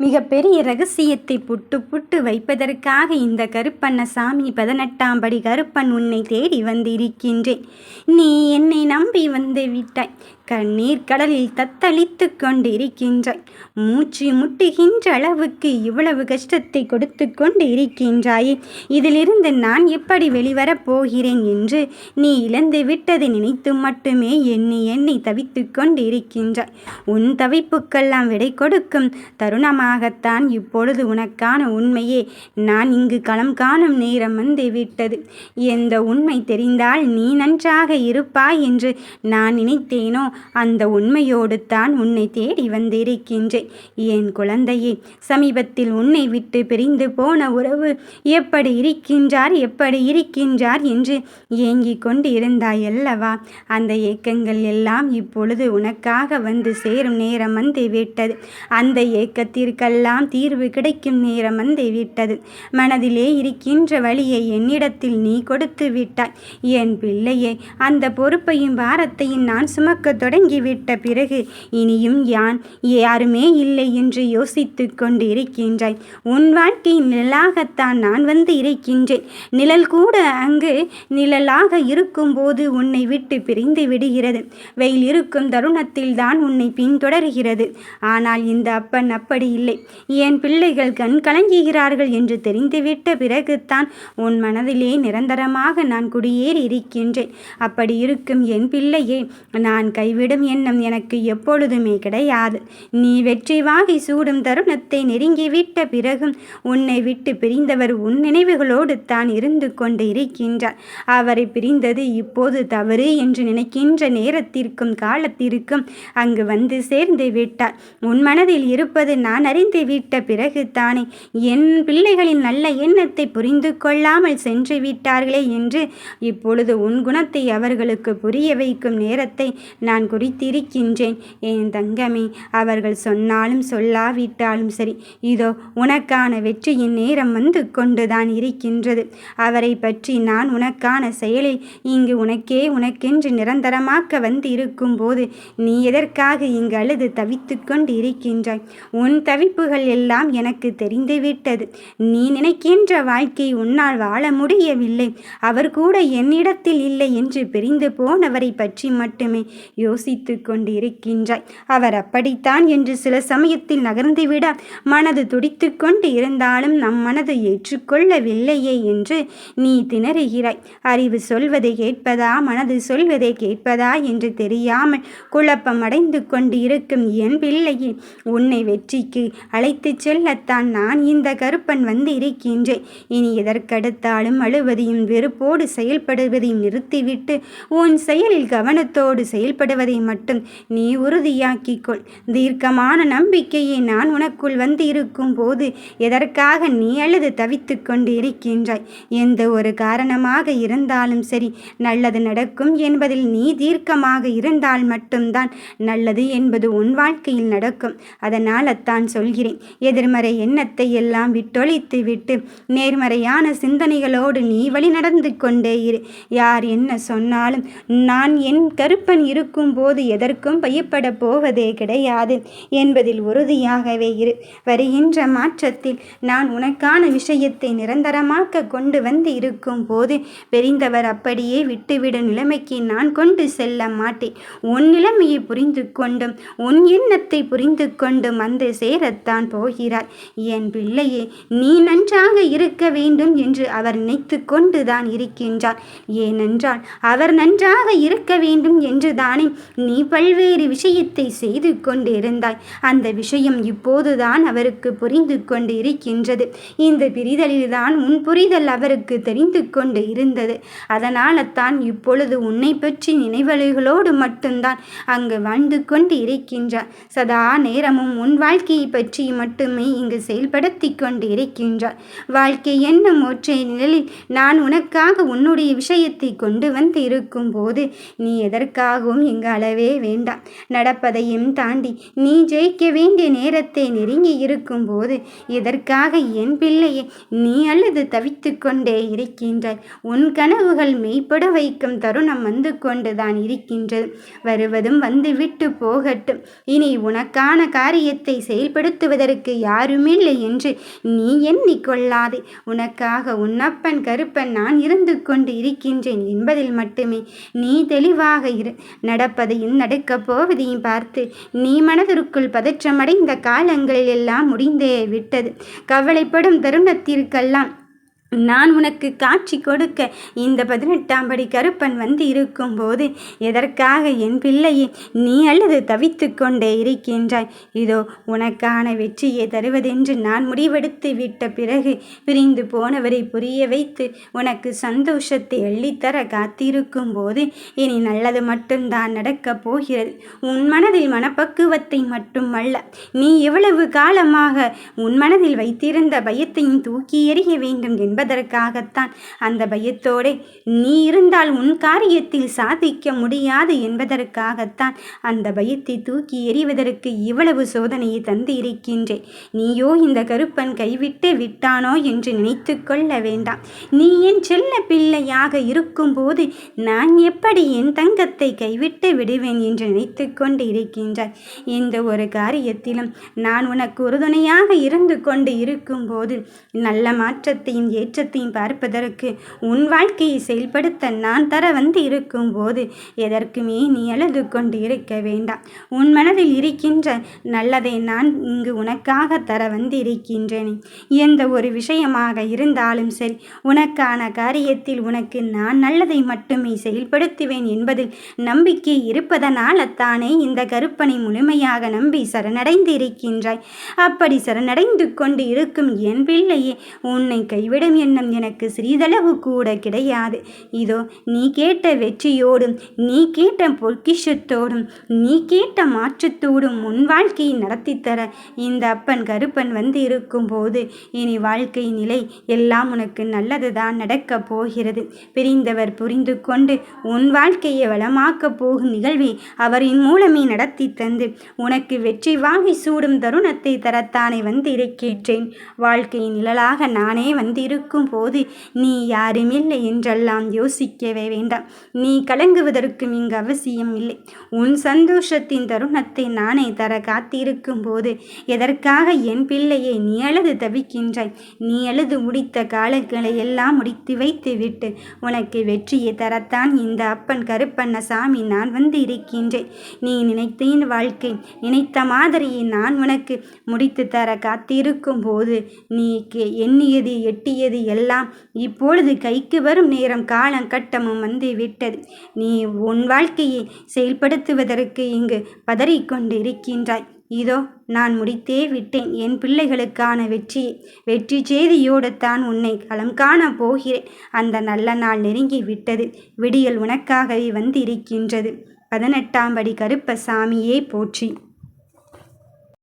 மிகப்பெரிய ரகசியத்தை புட்டு புட்டு வைப்பதற்காக இந்த கருப்பண்ணசாமி பதினெட்டாம் படி கருப்பன் உன்னை தேடி வந்திருக்கின்றேன். நீ என்னை நம்பி வந்து விட்டாய். கண்ணீர் கடலில் தத்தளித்து கொண்டிருக்கின்றாய். மூச்சு முட்டுகின்ற அளவுக்கு இவ்வளவு கஷ்டத்தை கொடுத்து கொண்டு இருக்கின்றாயே இதிலிருந்து நான் எப்படி வெளிவரப் போகிறேன் என்று நீ இழந்து விட்டதை நினைத்து மட்டுமே எண்ணி எண்ணி தவித்து கொண்டு இருக்கின்றாய் உன் தவிப்புக்கெல்லாம் விடை கொடுக்கும் தருணமாகத்தான் இப்பொழுது உனக்கான உண்மையே. நான் இங்கு களம் காணும் நேரம் வந்து விட்டது எந்த உண்மை தெரிந்தால் நீ நன்றாக இருப்பாய் என்று நான் நினைத்தேனோ? அந்த உண்மையோடு தான் உன்னை தேடி வந்திருக்கின்றேன். என் குழந்தையே சமீபத்தில் உன்னை விட்டு பிரிந்து போன உறவு எப்படி இருக்கின்றார் எப்படி இருக்கின்றார் என்று ஏங்கிக் கொண்டு இருந்தாய் அல்லவா? அந்த ஏக்கங்கள் எல்லாம் இப்பொழுது உனக்காக வந்து சேரும் நேரம் வந்து விட்டது. அந்த ஏக்கத்திற்கெல்லாம் தீர்வு கிடைக்கும் நேரம் வந்து விட்டது. மனதிலே இருக்கின்ற வழியை என்னிடத்தில் நீ கொடுத்து விட்டாய். என் பிள்ளையே அந்த பொறுப்பையும் பாரத்தையும் நான் சுமக்க தொடங்கிவிட்ட பிறகு இனியும் யான் யாருமே இல்லை என்று யோசித்து கொண்டு இருக்கின்றாய் உன் வாழ்க்கையின் நிழலாகத்தான் நான் வந்து இருக்கின்றேன். நிழல் கூட அங்கு நிழலாக இருக்கும்போது உன்னை விட்டு பிரிந்து விடுகிறது. வெயில் இருக்கும் தருணத்தில் தான் உன்னை பின்தொடர்கிறது. ஆனால் இந்த அப்பன் அப்படி இல்லை. என் பிள்ளைகள் கண் கலங்குகிறார்கள் என்று தெரிந்துவிட்ட பிறகுதான் உன் மனதிலே நிரந்தரமாக நான் குடியேறி இருக்கின்றேன் அப்படி இருக்கும் என் பிள்ளையே நான் கை விடும் எண்ணம் எனக்கு எப்பொழுதுமே கிடையாது. நீ வெற்றி வாகி சூடும் தருணத்தை நெருங்கிவிட்ட பிறகும் உன்னை விட்டு பிரிந்தவர் உன் நினைவுகளோடு தான் இருந்து கொண்டு இருக்கின்றார். அவரை பிரிந்தது இப்போது தவறு என்று நினைக்கின்ற நேரத்திற்கும் காலத்திற்கும் அங்கு வந்து சேர்ந்து விட்டார். உன் மனதில் இருப்பது நான் அறிந்து விட்ட பிறகு தானே. என் பிள்ளைகளின் நல்ல எண்ணத்தை புரிந்து கொள்ளாமல் சென்று விட்டார்களே என்று இப்பொழுது உன் குணத்தை அவர்களுக்கு புரிய வைக்கும் நேரத்தை நான் குறித்திருக்கின்றேன் என் தங்கமே அவர்கள் சொன்னாலும் சொல்லாவிட்டாலும் சரி. இதோ உனக்கான வெற்றியின் நேரம் வந்து கொண்டுதான் இருக்கின்றது. அவரை பற்றி நான் உனக்கான செயலில் இங்கு உனக்கே உனக்கென்று நிரந்தரமாக்க வந்து இருக்கும்போது நீ எதற்காக இங்கு அழுது தவித்து கொண்டு இருக்கின்றாய் உன் தவிப்புகள் எல்லாம் எனக்கு தெரிந்துவிட்டது. நீ நினைக்கின்ற வாழ்க்கை உன்னால் வாழ முடியவில்லை. அவர் கூட என்னிடத்தில் இல்லை என்று பிரிந்து போனவரை பற்றி மட்டுமே யோசித்து கொண்டிருக்கின்றாய் அவர் அப்படித்தான் என்று சில சமயத்தில் நகர்ந்துவிட மனது துடித்து கொண்டு இருந்தாலும் நம் மனது ஏற்றுக்கொள்ளவில்லையே என்று நீ திணறுகிறாய். அறிவு சொல்வதை கேட்பதா மனது சொல்வதை கேட்பதா என்று தெரியாமல் குழப்பம் அடைந்து கொண்டு இருக்கும் என் பிள்ளையே உன்னை வெற்றிக்கு அழைத்து செல்லத்தான் நான் இந்த கருப்பன் வந்து இருக்கின்றேன் இனி எதற்கடுத்தாலும் அழுவதையும் வெறுப்போடு செயல்படுவதையும் நிறுத்திவிட்டு உன் செயலில் கவனத்தோடு செயல்படுவது மட்டும் நீ உறுதியாக்கிக்கொள். தீர்க்கமான நம்பிக்கையை நான் உனக்குள் வந்து இருக்கும் போது எதற்காக நீ அழுது தவித்து கொண்டு இருக்கின்றாய் எந்த ஒரு காரணமாக இருந்தாலும் சரி நல்லது நடக்கும் என்பதில் நீ தீர்க்கமாக இருந்தால் மட்டும்தான் நல்லது என்பது உன் வாழ்க்கையில் நடக்கும். அதனால் அத்தான் சொல்கிறேன் எதிர்மறை எண்ணத்தை எல்லாம் விட்டொழித்து விட்டு நேர்மறையான சிந்தனைகளோடு நீ வழி நடந்து கொண்டே இரு. யார் என்ன சொன்னாலும் நான் என் கருப்பன் இருக்கும் போது எதற்கும் பயப்பட போவதே கிடையாது என்பதில் உறுதியாகவே இரு. வருகின்ற மாற்றத்தில் நான் உனக்கான விஷயத்தை நிரந்தரமாக்க கொண்டு வந்து இருக்கும் போது பெரிந்தவர் அப்படியே விட்டுவிடும் நிலைமைக்கு நான் கொண்டு செல்ல மாட்டேன். உன் நிலைமையை புரிந்து கொண்டும் உன் எண்ணத்தை புரிந்து கொண்டும் வந்து சேரத்தான் போகிறார் என் பிள்ளையே நீ நன்றாக இருக்க வேண்டும் என்று அவர் நினைத்து கொண்டுதான் இருக்கின்றார். ஏனென்றால் அவர் நன்றாக இருக்க வேண்டும் என்று தானே நீ பல்வேறு விஷயத்தை செய்து கொண்டிருந்தாய். அந்த விஷயம் இப்போதுதான் அவருக்கு புரிந்து கொண்டு இருக்கின்றது இந்த பிரிதலில்தான் உன் புரிதல் அவருக்கு தெரிந்து கொண்டு இருந்தது. அதனால தான் இப்பொழுது உன்னை பற்றி நினைவலைகளோடு மட்டும்தான் அங்கு வாழ்ந்து கொண்டு இருக்கின்றார் சதா நேரமும் உன் வாழ்க்கையை பற்றி மட்டுமே இங்கு செயல்படுத்தி கொண்டு இருக்கின்றார் வாழ்க்கை என்னும் ஒற்றை நிழலில் நான் உனக்காக உன்னுடைய விஷயத்தை கொண்டு வந்து இருக்கும் போது நீ எதற்காகவும் எங்கள் அளவே வேண்டாம். நடப்பதையும் தாண்டி நீ ஜெயிக்க வேண்டிய நேரத்தை நெருங்கி இருக்கும்போது இதற்காக என் பிள்ளையை நீ அல்லது தவித்து கொண்டே இருக்கின்றாய்? உன் கனவுகள் மெய்ப்பட வைக்கும் தருணம் வந்து கொண்டுதான் இருக்கின்றது. வருவதும் வந்து விட்டு போகட்டும். இனி உனக்கான காரியத்தை செயல்படுத்துவதற்கு யாருமில்லை என்று நீ எண்ணிக்கொள்ளாதே. உனக்காக உன்னப்பன் கருப்பன் நான் இருந்து கொண்டு இருக்கின்றேன் என்பதில் மட்டுமே நீ தெளிவாக இரு. நடப்பதையும் நடக்கப் போவதையும் பார்த்து நீ மனதிற்குள் பதற்றமடைந்த காலங்களில் எல்லாம் முடிந்தே விட்டது. கவலைப்படும் தருணத்திற்கெல்லாம் நான் உனக்கு காட்சி கொடுக்க இந்த பதினெட்டாம் படி கருப்பன் வந்து இருக்கும்போது எதற்காக என் பிள்ளையை நீ அல்லது தவித்து கொண்டே இருக்கின்றாய்? இதோ உனக்கான வெற்றியை தருவதென்று நான் முடிவெடுத்து விட்ட பிறகு பிரிந்து போனவரை புரிய வைத்து உனக்கு சந்தோஷத்தை எள்ளித்தர காத்திருக்கும் போது இனி நல்லது மட்டும்தான் நடக்கப் போகிறது. உன் மனதில் மனப்பக்குவத்தை மட்டுமல்ல நீ எவ்வளவு காலமாக உன் மனதில் வைத்திருந்த பயத்தையும் தூக்கி எறிய வேண்டும் என்று என்பதற்காகத்தான் அந்த பயத்தோடே நீ இருந்தால் உன் காரியத்தில் சாதிக்க முடியாது என்பதற்காகத்தான் அந்த பயத்தை தூக்கி எறிவதற்கு இவ்வளவு சோதனையை தந்து இருக்கின்றேன் நீயோ இந்த கருப்பன் கைவிட்டு விட்டானோ என்று நினைத்து கொள்ள வேண்டாம். நீ என் செல்ல பிள்ளையாக இருக்கும்போது நான் எப்படி என் தங்கத்தை கைவிட்டு விடுவேன் என்று நினைத்து கொண்டு இருக்கின்றாய் எந்த ஒரு காரியத்திலும் நான் உனக்கு உறுதுணையாக இருந்து கொண்டு இருக்கும்போது நல்ல மாற்றத்தையும் ஏற்றத்தையும் பார்ப்பதற்கு உன் வாழ்க்கையை செயல்படுத்த நான் தர வந்து இருக்கும் போது எதற்குமே நீ அழுது கொண்டு இருக்க வேண்டாம். உன் மனதில் இருக்கின்ற நல்லதை நான் இங்கு உனக்காக தர வந்து இருக்கின்றேன் எந்த ஒரு விஷயமாக இருந்தாலும் சரி உனக்கான காரியத்தில் உனக்கு நான் நல்லதை மட்டுமே செயல்படுத்துவேன் என்பதில் நம்பிக்கை இருப்பதனால் அத்தானே இந்த கருப்பனை முழுமையாக நம்பி சரணடைந்து இருக்கின்றாய் அப்படி சரணடைந்து கொண்டு இருக்கும் என் பிள்ளையே உன்னை கைவிடும் எண்ணம் எனக்கு சிறிதளவு கூட கிடையாது. இதோ நீ கேட்ட வெற்றியோடும் நீ கேட்ட பொக்கிஷத்தோடும் நீ கேட்ட மாற்றத்தோடும் உன் வாழ்க்கையை நடத்தித்தர இந்த அப்பன் கருப்பன் வந்து இருக்கும்போது இனி வாழ்க்கை நிலை எல்லாம் உனக்கு நல்லது தான் நடக்கப் போகிறது. பிரிந்தவர் புரிந்து கொண்டு உன் வாழ்க்கையை வளமாக்கப் போகும் நிகழ்வை அவரின் மூலமே நடத்தி தந்து உனக்கு வெற்றி வாங்கி சூடும் தருணத்தை தரத்தானே வந்து இருக்கின்றேன் வாழ்க்கையின் நிழலாக நானே வந்திருக்கும் பார்க்கும் போது நீ யாருமில்லை என்றெல்லாம் யோசிக்கவே வேண்டாம். நீ கலங்குவதற்கும் இங்கு அவசியம் இல்லை. உன் சந்தோஷத்தின் தருணத்தை நானே தர காத்திருக்கும் போது எதற்காக என் பிள்ளையை நீ அழுது தவிக்கின்றாய்? நீ அழுது முடித்த காலங்களை எல்லாம் முடித்து வைத்து விட்டு உனக்கு வெற்றியை தரத்தான் இந்த அப்பன் கருப்பண்ண சாமி நான் வந்து இருக்கின்றேன். நீ நினைத்தேன் வாழ்க்கை நினைத்த மாதிரியை நான் உனக்கு முடித்து தர காத்திருக்கும் போது நீ எண்ணியது எட்டியது எல்லாம் இப்பொழுது கைக்கு வரும் நேரம் காலம் கட்டமும் வந்து விட்டது. நீ உன் வாழ்க்கையை செயல்படுத்துவதற்கு இங்கு பதறிக்கொண்டு இருக்கின்றாய் இதோ நான் முடித்தே விட்டேன். என் பிள்ளைகளுக்கான வெற்றியை வெற்றி செய்தியோடு தான் உன்னை களம் காண போகிறேன். அந்த நல்ல நாள் நெருங்கி விட்டது. விடியல் உனக்காகவே வந்திருக்கின்றது. பதினெட்டாம் படி கருப்பசாமியே போற்றி.